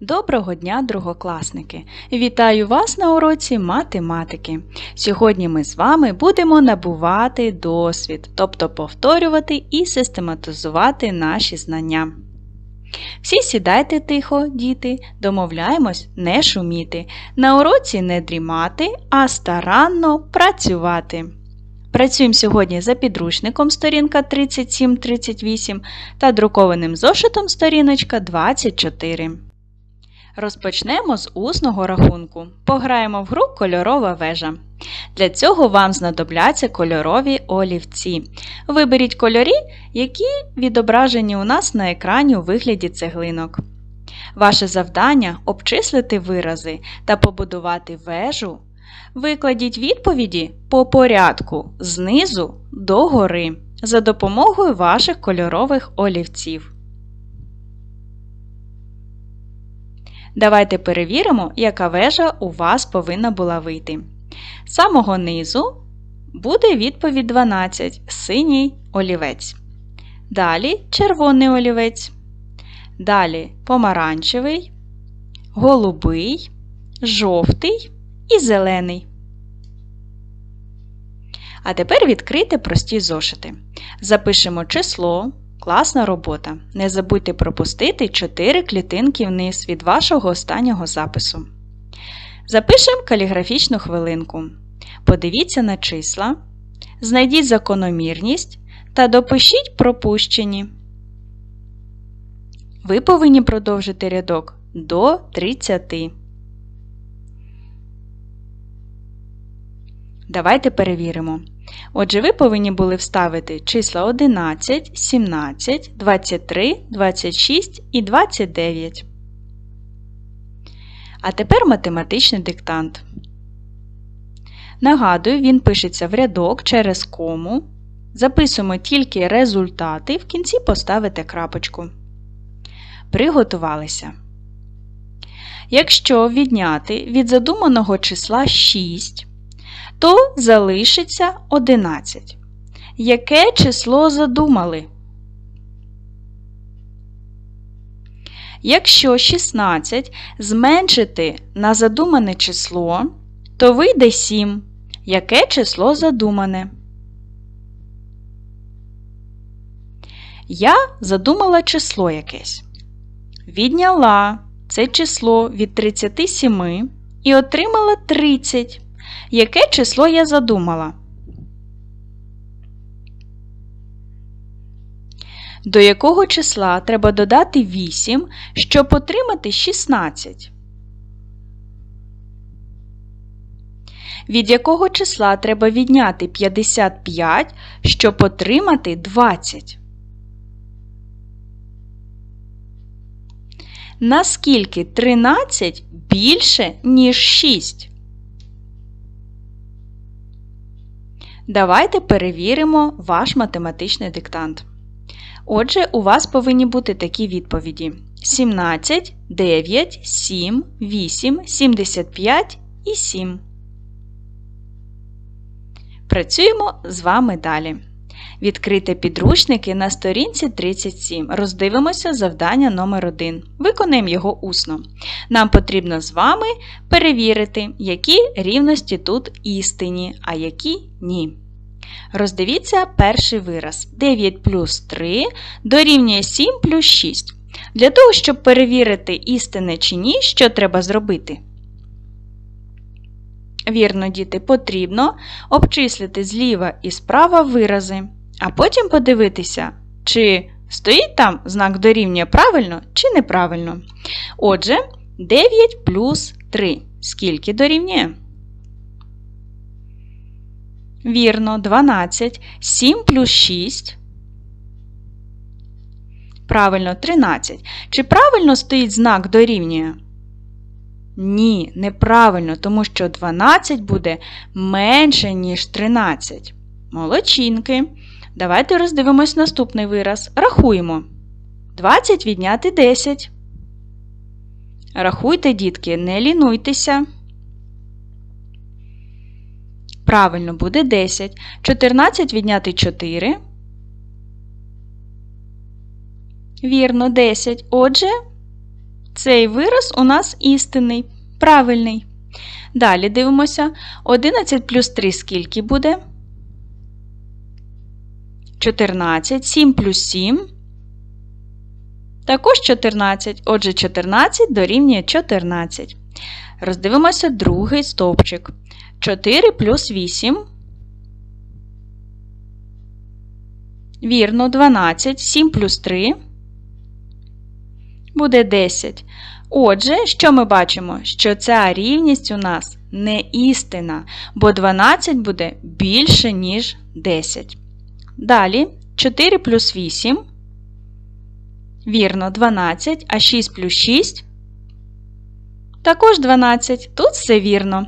Доброго дня, другокласники! Вітаю вас на уроці математики. Сьогодні ми з вами будемо набувати досвід, тобто повторювати і систематизувати наші знання. Всі сідайте тихо, діти, домовляємось не шуміти, на уроці не дрімати, а старанно працювати. Працюємо сьогодні за підручником сторінка 37-38 та друкованим зошитом сторіночка 24. Розпочнемо з усного рахунку. Пограємо в гру кольорова вежа. Для цього вам знадобляться кольорові олівці. Виберіть кольорі, які відображені у нас на екрані у вигляді цеглинок. Ваше завдання обчислити вирази та побудувати вежу. Викладіть відповіді по порядку знизу до гори за допомогою ваших кольорових олівців. Давайте перевіримо, яка вежа у вас повинна була вийти. З самого низу буде відповідь 12 синій олівець. Далі червоний олівець. Далі помаранчевий, голубий, жовтий і зелений. А тепер відкрийте прості зошити. Запишемо число. Класна робота. Не забудьте пропустити 4 клітинки вниз від вашого останнього запису. Запишемо каліграфічну хвилинку. Подивіться на числа. Знайдіть закономірність та допишіть пропущені. Ви повинні продовжити рядок до 30. Давайте перевіримо. Отже, ви повинні були вставити числа 11, 17, 23, 26 і 29. А тепер математичний диктант. Нагадую, він пишеться в рядок через кому. Записуємо тільки результати, в кінці поставите крапочку. Приготувалися. Якщо відняти від задуманого числа 6, то залишиться 11. Яке число задумали? Якщо 16 зменшити на задумане число, то вийде 7. Яке число задумане? Я задумала число якесь. Відняла це число від 37 і отримала 30. Яке число я задумала? До якого числа треба додати 8, щоб отримати 16? Від якого числа треба відняти 55, щоб отримати 20? Наскільки 13 більше, ніж 6? Давайте перевіримо ваш математичний диктант. Отже, у вас повинні бути такі відповіді: 17, 9, 7, 8, 75 і 7. Працюємо з вами далі. Відкрийте підручники на сторінці 37. Роздивимося завдання номер 1 Виконаємо його усно. Нам потрібно з вами перевірити, які рівності тут істинні, а які ні. Роздивіться перший вираз. 9 плюс 3 дорівнює 7 плюс 6. Для того, щоб перевірити істинне чи ні, що треба зробити? Вірно, діти, потрібно обчислити зліва і справа вирази, а потім подивитися, чи стоїть там знак дорівнює правильно чи неправильно. Отже, 9 плюс 3. Скільки дорівнює? Вірно, 12. 7 плюс 6. Правильно, 13. Чи правильно стоїть знак дорівнює? Ні, неправильно, тому що 12 буде менше, ніж 13. Молодчинки. Давайте роздивимось наступний вираз. Рахуємо. 20 відняти 10. Рахуйте, дітки, не лінуйтеся. Правильно, буде 10. 14 відняти 4. Вірно, 10. Отже, Цей вираз у нас істинний, правильний. Далі дивимося. 11 плюс 3 скільки буде? 14. 7 плюс 7. Також 14. Отже, 14 дорівнює 14. Роздивимося другий стовпчик. 4 плюс 8. Вірно, 12. 7 плюс 3. Буде 10. Отже, що ми бачимо? Що ця рівність у нас не істина, бо 12 буде більше, ніж 10. Далі 4 плюс 8. Вірно, 12, а 6 плюс 6. Також 12. Тут все вірно.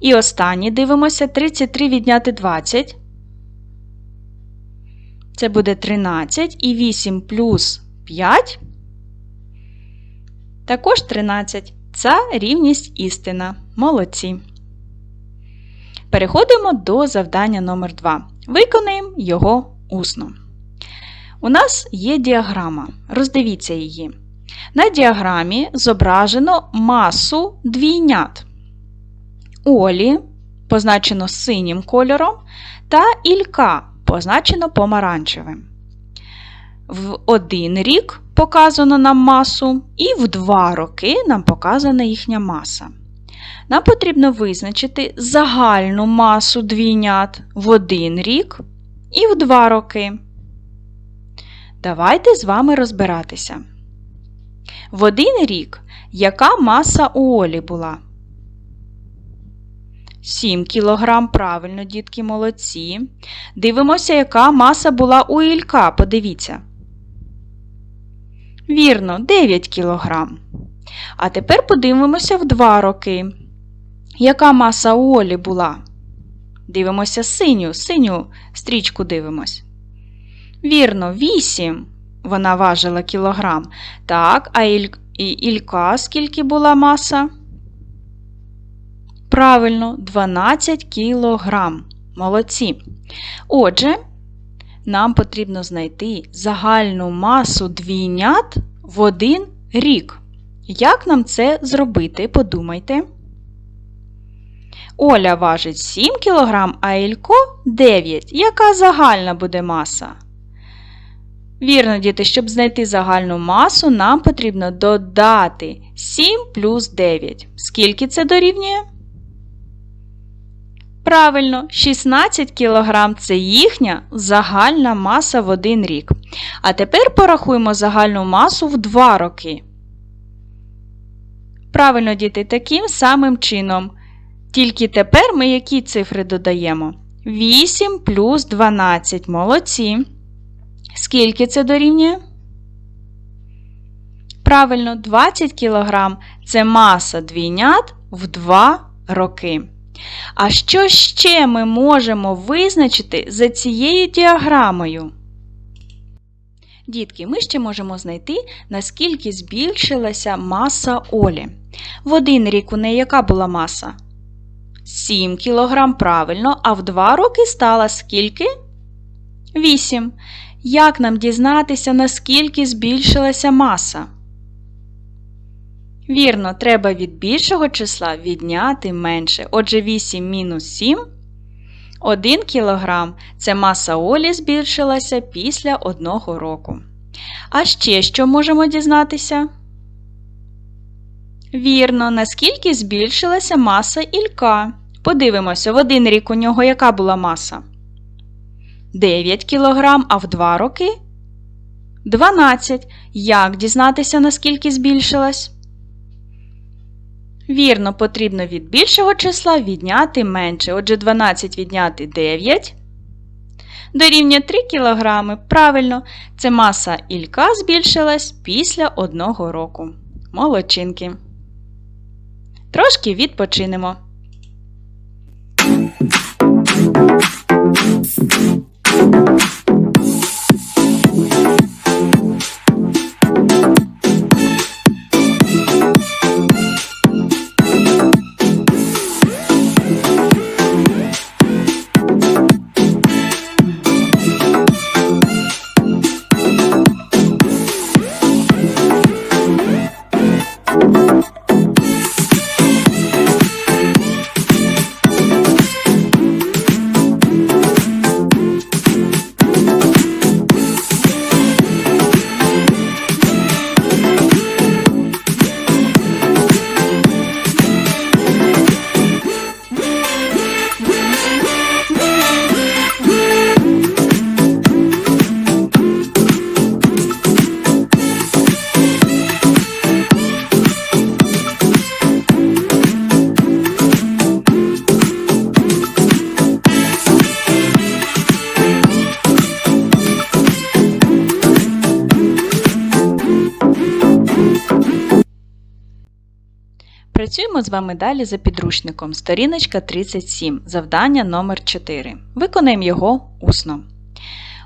І останнє дивимося 33 відняти 20. Це буде 13 і 8 плюс 5. Також 13. Це рівність істина. Молодці. Переходимо до завдання номер 2 Виконаємо його усно. У нас є діаграма. Роздивіться її. На діаграмі зображено масу двійнят. Олі позначено синім кольором, та Ілька позначено помаранчевим. В один рік показано нам масу, і в два роки нам показана їхня маса. Нам потрібно визначити загальну масу двійнят в один рік і в два роки. Давайте з вами розбиратися. В один рік яка маса у Олі була? 7 кг, правильно, дітки, молодці. Дивимося, яка маса була у Ілька. Подивіться. Вірно, 9 кг. А тепер подивимося в 2 роки. Яка маса у Олі була? Дивимося синю, синю стрічку дивимось. Вірно, 8 вона важила кілограм. Так, а Іль... Ілька скільки була маса? Правильно, 12 кілограм. Молодці. Отже, нам потрібно знайти загальну масу двійнят в один рік. Як нам це зробити? Подумайте. Оля важить 7 кг, а Ілько 9. Яка загальна буде маса? Вірно, діти, щоб знайти загальну масу, нам потрібно додати 7 плюс 9. Скільки це дорівнює? Правильно, 16 кг це їхня загальна маса в один рік. А тепер порахуємо загальну масу в 2 роки. Правильно, діти, таким самим чином. Тільки тепер ми які цифри додаємо? 8 плюс 12. Молодці. Скільки це дорівнює? Правильно, 20 кг це маса двійнят в 2 роки. А що ще ми можемо визначити за цією діаграмою? Дітки, ми ще можемо знайти, наскільки збільшилася маса Олі. В один рік у неї яка була маса? 7 кг правильно, а в 2 роки стала скільки? 8. Як нам дізнатися, наскільки збільшилася маса? Вірно, треба від більшого числа відняти менше. Отже, 8 мінус 7. 1 кг це маса Олі збільшилася після одного року. А ще що можемо дізнатися? Вірно, наскільки збільшилася маса Ілька. Подивимося, в один рік у нього яка була маса? 9 кг, а в 2 роки 12. Як дізнатися, наскільки збільшилась? Вірно, потрібно від більшого числа відняти менше. Отже, 12 відняти 9. Дорівнює 3 кг. Правильно, це маса ілька збільшилась після одного року. Молодчинки. Трошки відпочинемо. Thank you. Працюємо з вами далі за підручником. Сторіночка 37, завдання номер 4. Виконаємо його усно.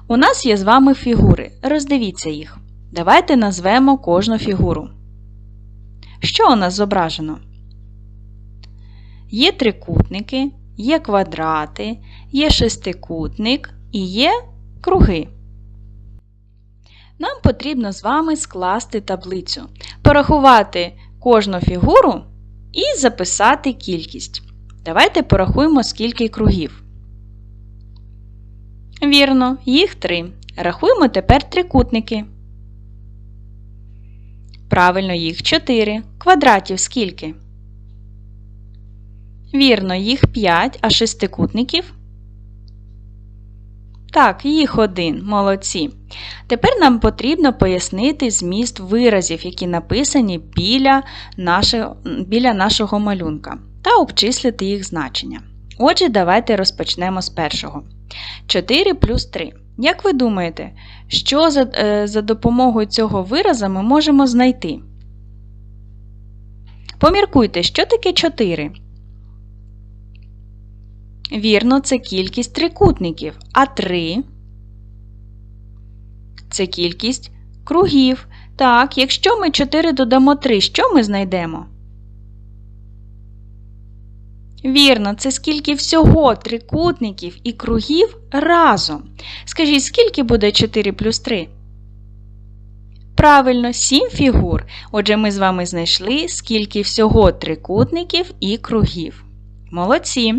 У нас є з вами фігури. Роздивіться їх. Давайте назвемо кожну фігуру. Що у нас зображено? Є трикутники, є квадрати, є шестикутник і є круги. Нам потрібно з вами скласти таблицю, порахувати кожну фігуру і записати кількість. Давайте порахуємо, скільки кругів. Вірно, їх три. Рахуємо тепер трикутники. Правильно, їх 4. Квадратів скільки? Вірно, їх 5, а шестикутників? Так, їх один. Молодці. Тепер нам потрібно пояснити зміст виразів, які написані біля нашого, біля нашого малюнка, та обчислити їх значення. Отже, давайте розпочнемо з першого. 4 плюс 3. Як ви думаєте, що за, е, за допомогою цього вираза ми можемо знайти? Поміркуйте, що таке 4? Вірно, це кількість трикутників, а 3 це кількість кругів. Так, якщо ми 4 додамо 3, що ми знайдемо? Вірно, це скільки всього трикутників і кругів разом. Скажіть, скільки буде 4 плюс 3? Правильно, 7 фігур. Отже, ми з вами знайшли, скільки всього трикутників і кругів. Молодці.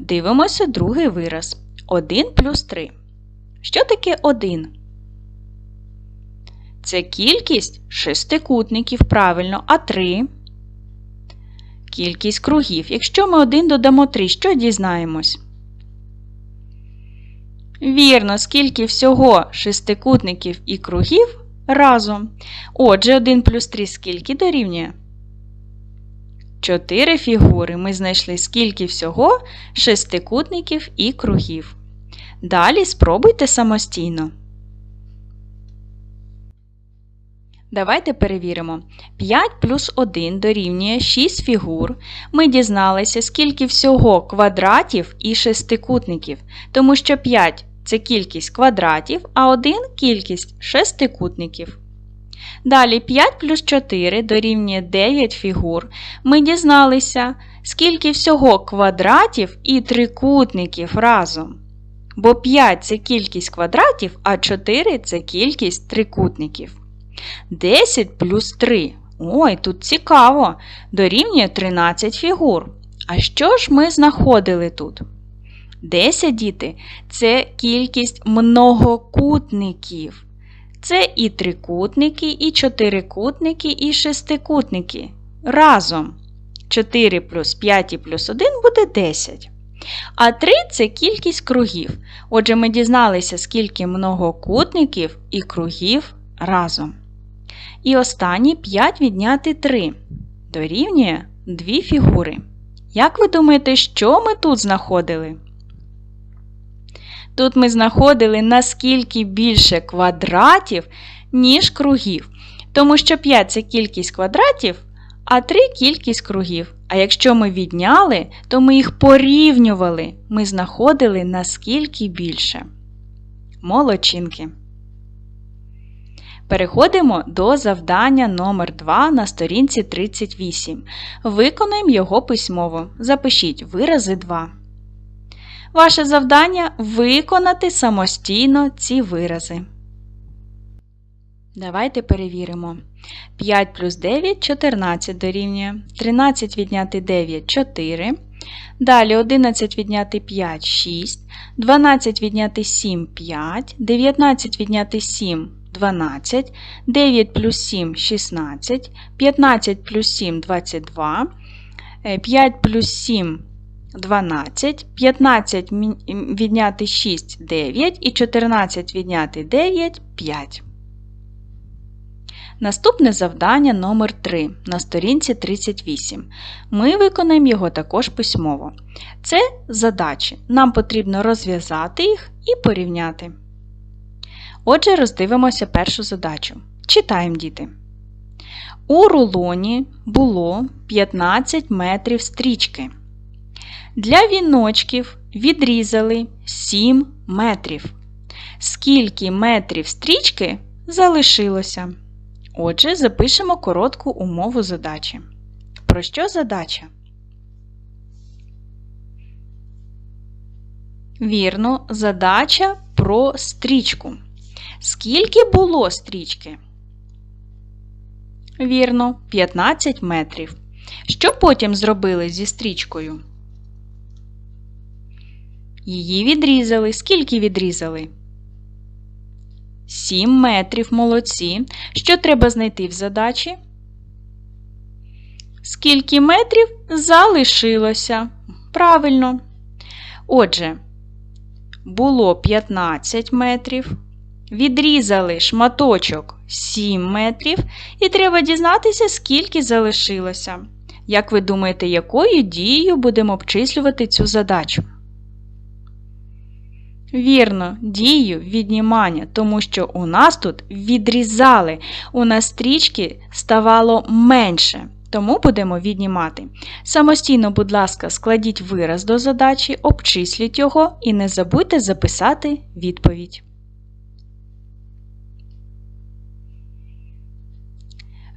Дивимося другий вираз. 1 плюс 3. Що таке 1? Це кількість шестикутників, правильно, а 3 кількість кругів. Якщо ми 1 додамо 3, що дізнаємось? Вірно, скільки всього шестикутників і кругів разом. Отже, 1 плюс 3 скільки дорівнює? 4 фігури. Ми знайшли скільки всього шестикутників і кругів. Далі спробуйте самостійно. Давайте перевіримо. 5 плюс 1 дорівнює 6 фігур. Ми дізналися, скільки всього квадратів і шестикутників, тому що 5 це кількість квадратів, а 1 кількість шестикутників. Далі 5 плюс 4 дорівнює 9 фігур. Ми дізналися, скільки всього квадратів і трикутників разом. Бо 5 це кількість квадратів, а 4 це кількість трикутників. 10 плюс 3. Ой, тут цікаво. Дорівнює 13 фігур. А що ж ми знаходили тут? 10 діти це кількість многокутників. Це і трикутники, і чотирикутники, і шестикутники. Разом 4 плюс 5 плюс 1 буде 10. А 3 це кількість кругів. Отже, ми дізналися, скільки многокутників і кругів разом. І останні 5 відняти 3 дорівнює 2 фігури. Як ви думаєте, що ми тут знаходили? Тут ми знаходили наскільки більше квадратів, ніж кругів. Тому що 5 це кількість квадратів, а 3 кількість кругів. А якщо ми відняли, то ми їх порівнювали. Ми знаходили наскільки більше. Молодчинки. Переходимо до завдання номер 2 на сторінці 38. Виконуємо його письмово. Запишіть вирази 2. Ваше завдання виконати самостійно ці вирази. Давайте перевіримо. 5 плюс 9 14 дорівнює. 13 відняти 9 4. Далі 11 відняти 5 6. 12 відняти 7 5. 19 відняти 7 12. 9 плюс 7 16. 15 плюс 7 22. 5 плюс 7 12, 15 відняти 6 9 і 14 відняти 9 5. Наступне завдання номер 3 на сторінці 38. Ми виконаємо його також письмово. Це задачі. Нам потрібно розв'язати їх і порівняти. Отже, роздивимося першу задачу. Читаємо діти. У рулоні було 15 метрів стрічки. Для віночків відрізали 7 метрів. Скільки метрів стрічки залишилося? Отже, запишемо коротку умову задачі. Про що задача? Вірно, задача про стрічку. Скільки було стрічки? Вірно, 15 метрів. Що потім зробили зі стрічкою? Її відрізали. Скільки відрізали? 7 метрів молодці. Що треба знайти в задачі? Скільки метрів залишилося? Правильно. Отже, було 15 метрів. Відрізали шматочок 7 метрів, і треба дізнатися, скільки залишилося. Як ви думаєте, якою дією будемо обчислювати цю задачу? Вірно, дію віднімання, тому що у нас тут відрізали, у нас стрічки ставало менше. Тому будемо віднімати. Самостійно, будь ласка, складіть вираз до задачі, обчисліть його і не забудьте записати відповідь.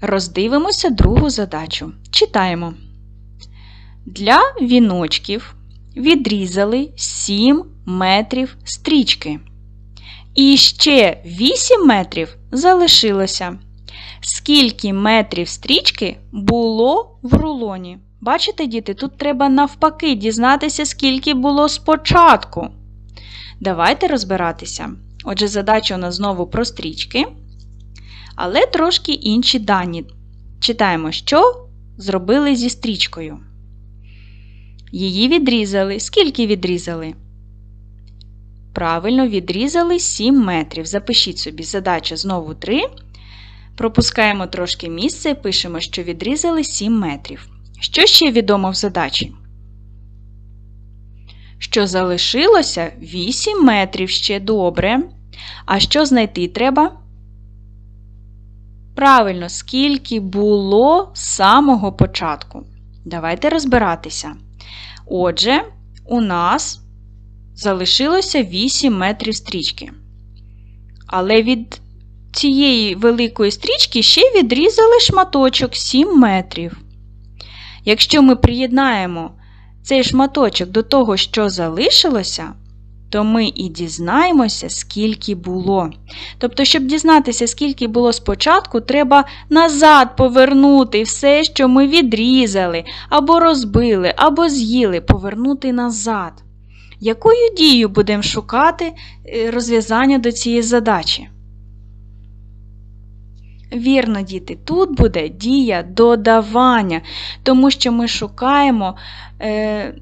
Роздивимося другу задачу. Читаємо. Для віночків відрізали 7 метрів стрічки. І ще 8 метрів залишилося. Скільки метрів стрічки було в рулоні? Бачите, діти, тут треба навпаки дізнатися, скільки було спочатку. Давайте розбиратися. Отже, задача у нас знову про стрічки, але трошки інші дані. Читаємо, що зробили зі стрічкою. Її відрізали. Скільки відрізали? Правильно, відрізали 7 метрів. Запишіть собі задача знову 3. Пропускаємо трошки місце і пишемо, що відрізали 7 метрів. Що ще відомо в задачі? Що залишилося 8 метрів ще добре. А що знайти треба? Правильно, скільки було з самого початку. Давайте розбиратися. Отже, у нас залишилося 8 метрів стрічки. Але від цієї великої стрічки ще відрізали шматочок 7 метрів. Якщо ми приєднаємо цей шматочок до того, що залишилося, то ми і дізнаємося, скільки було. Тобто, щоб дізнатися, скільки було спочатку, треба назад повернути все, що ми відрізали, або розбили, або з'їли, повернути назад. Якою дією будемо шукати е, розв'язання до цієї задачі? Вірно, діти, тут буде дія додавання, тому що ми шукаємо е,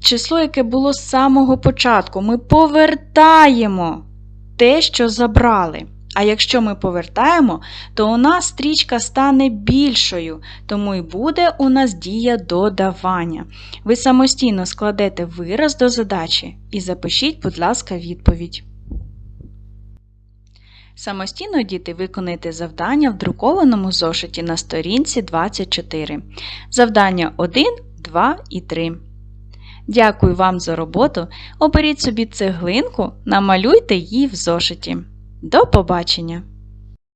число, яке було з самого початку. Ми повертаємо те, що забрали. А якщо ми повертаємо, то у нас стрічка стане більшою, тому і буде у нас дія додавання. Ви самостійно складете вираз до задачі і запишіть, будь ласка, відповідь. Самостійно діти виконайте завдання в друкованому зошиті на сторінці 24. Завдання 1, 2 і 3. Дякую вам за роботу. Оберіть собі цеглинку, намалюйте її в зошиті. До побачення!